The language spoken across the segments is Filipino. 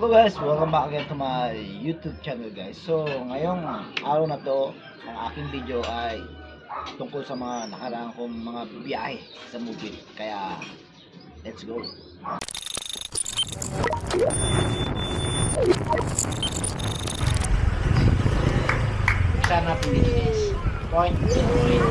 Hello guys, welcome back again to my YouTube channel guys. So, ngayong araw na to, ang aking video ay tungkol sa mga nakaraan kong mga biyahe sa movie. Kaya, let's go. Natin dito guys? Point point.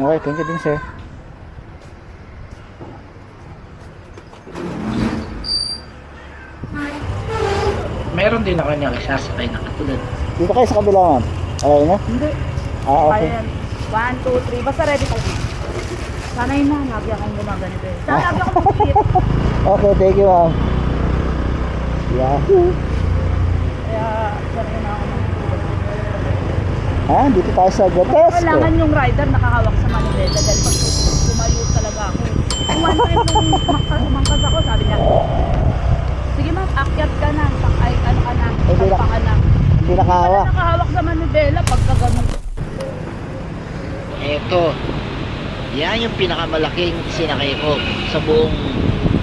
Okay, thank you din sir. Meron din ako niya sasakay na katulad. Dito kayo sa kabila ma'am. Okay na? Hindi. Ah, okay. Ayan. One, two, three. Basta ready ka. Sana yun na. Nabi akong gumaganito eh. Sana nabi akong mag-hit. Okay, thank you ma'am. Yahoo! Kaya, sana yun na ako Ha? Dito tayo sa Grotesco. Kailangan yung rider nakahawak sa manibela dahil pag tumayo talaga ako. Kung one time nung mangkas, mangkas ako, sabi niya, sige ma'am, akyat ka na. Pang, ay, ano ka na, Hindi na- pagpa ka na. Hindi nakahawak. nakahawak sa manibela pagka ganun. Eto. Yan yung pinakamalaking sinakay ko sa buong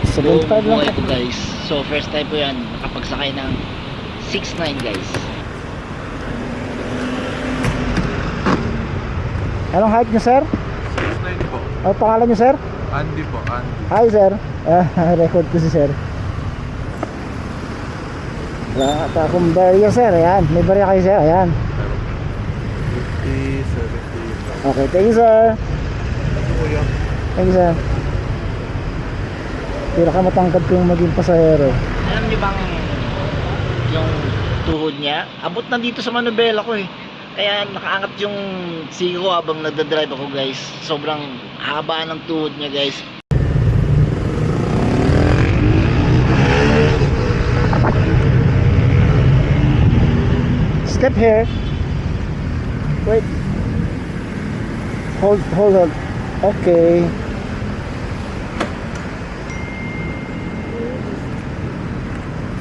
75 lang. buhay ko guys. So first time ko yan nakapagsakay ng 6'9 guys. Anong height niyo sir? 6'9 po. Ano pangalan niyo sir? Andy po, Andy. Hi sir. Ah, record ko si sir. Wala ata akong barya sir. Ayan. May barya kayo sir. Ayan. 50, 70. Okay, thank you sir. Kuya. Thank you sir. Pinakamatangkad kong maging pasahero. Alam niyo bang yung tuhod niya, abot na dito sa manubela ko eh. Kaya nakaangat yung siko ko habang nagdadrive ako guys. Sobrang haba ng tuhod niya guys. Step here. Wait. Hold, hold on. Okay.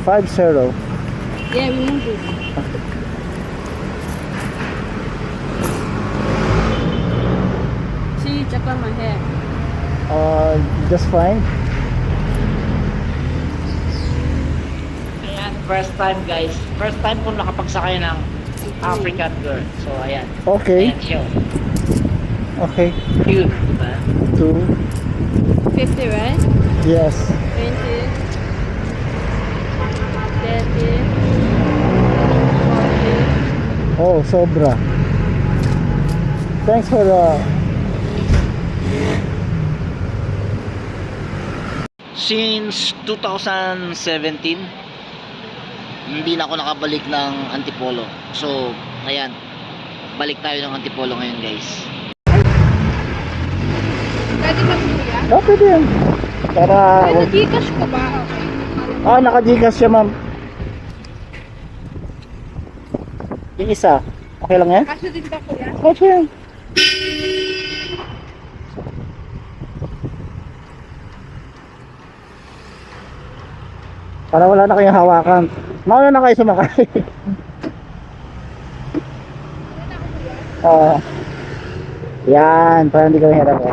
Five zero. Yeah, we move this. See, check on my hair. Uh, just fine. Ayan, first time guys. First time ko nakapagsakay ng African girl. So ayan. Okay. Ayan siya. Okay. Cute, diba? Two. 50, right? Yes. 20, 30, Oh, sobra. Thanks for the. Since 2017, hindi na ako nakabalik ng Antipolo. So, ayan. Balik tayo ng Antipolo ngayon, guys. Pwede ba kuya? Oh, pwede yan. Para. Pwede Gcash ko ba? Ah, naka-Gcash siya, ma'am. Yung isa. Okay lang yan? Kaso din ba kuya? Okay yan. Para wala na kayong hawakan. Mauna na kayo sumakay. Oo. yan, para hindi kami hirap.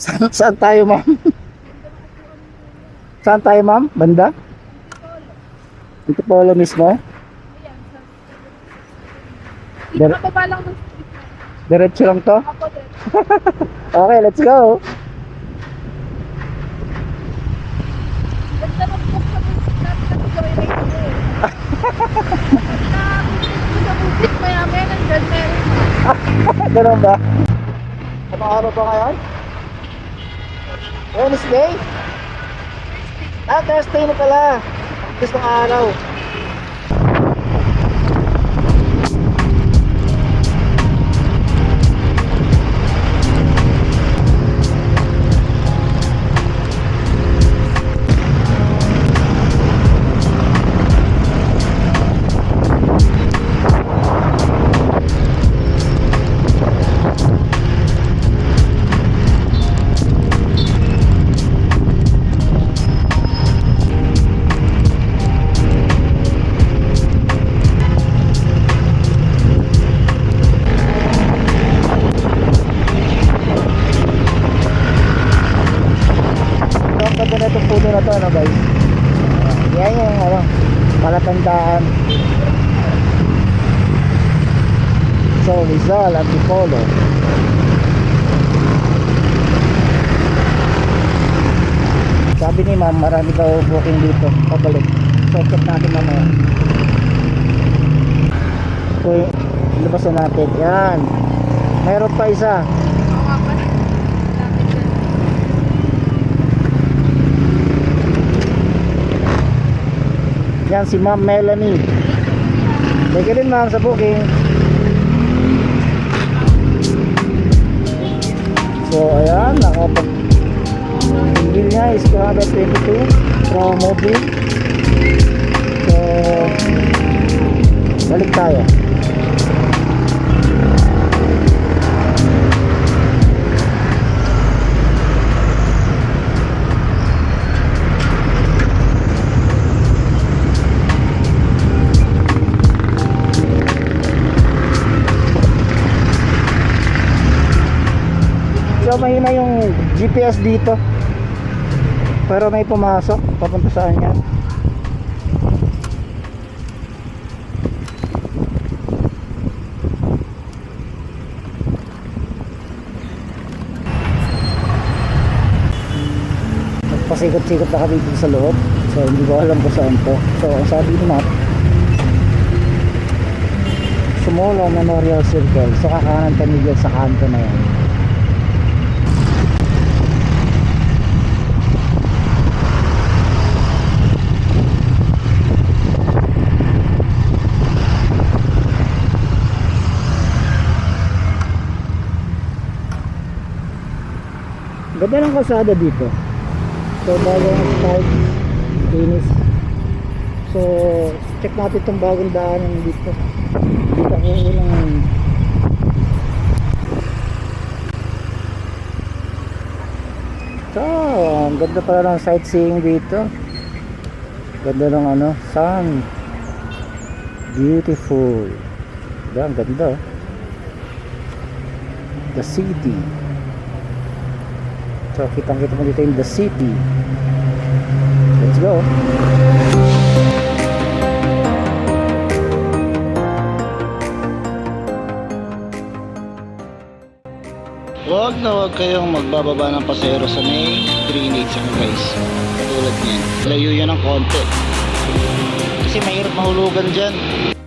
Saan, saan tayo, ma'am? Saan tayo, ma'am? Banda? Dito polo mismo? Dito Dire- ka pa ba lang ng Diretso lang to? Okay, let's go. Ganun ba? Ano araw ba ngayon? Wednesday? Ah, Thursday na pala. Gusto ng araw. To, ano guys. Yan yung ano, palatandaan. So, Rizal, Antipolo. Sabi ni ma'am, marami daw booking dito. Pabalik. So, check natin mamaya. So, labas na natin. Yan. Meron pa isa. Oo nga pa. Lapit dyan. Yan si Ma'am Melanie. Thank you din ma'am sa booking. So ayan, nakapag bill niya is 222 from mobile. Mahina yung GPS dito. Pero may pumasok. Papunta saan yan? Nagpasikot-sikot na kami sa loob. So hindi ko alam kung saan to. So sabi ni map, Sumulong Memorial Circle. So kakanan kami dyan sa kanto na yan. Ganda ng kalsada dito. So bagong start, finish. So check natin itong bagong daanan dito. Dito ako unang So, ang ganda pala ng sightseeing dito. Ganda ng ano, sun. Beautiful. Diba, ang ganda. oh. The city. So, kitang kita mo dito yung the city. Let's go. Huwag na huwag kayong magbababa ng pasero sa may drainage ano guys. Tulad niyan. Layo yan ng konti. Kasi mahirap mahulugan dyan.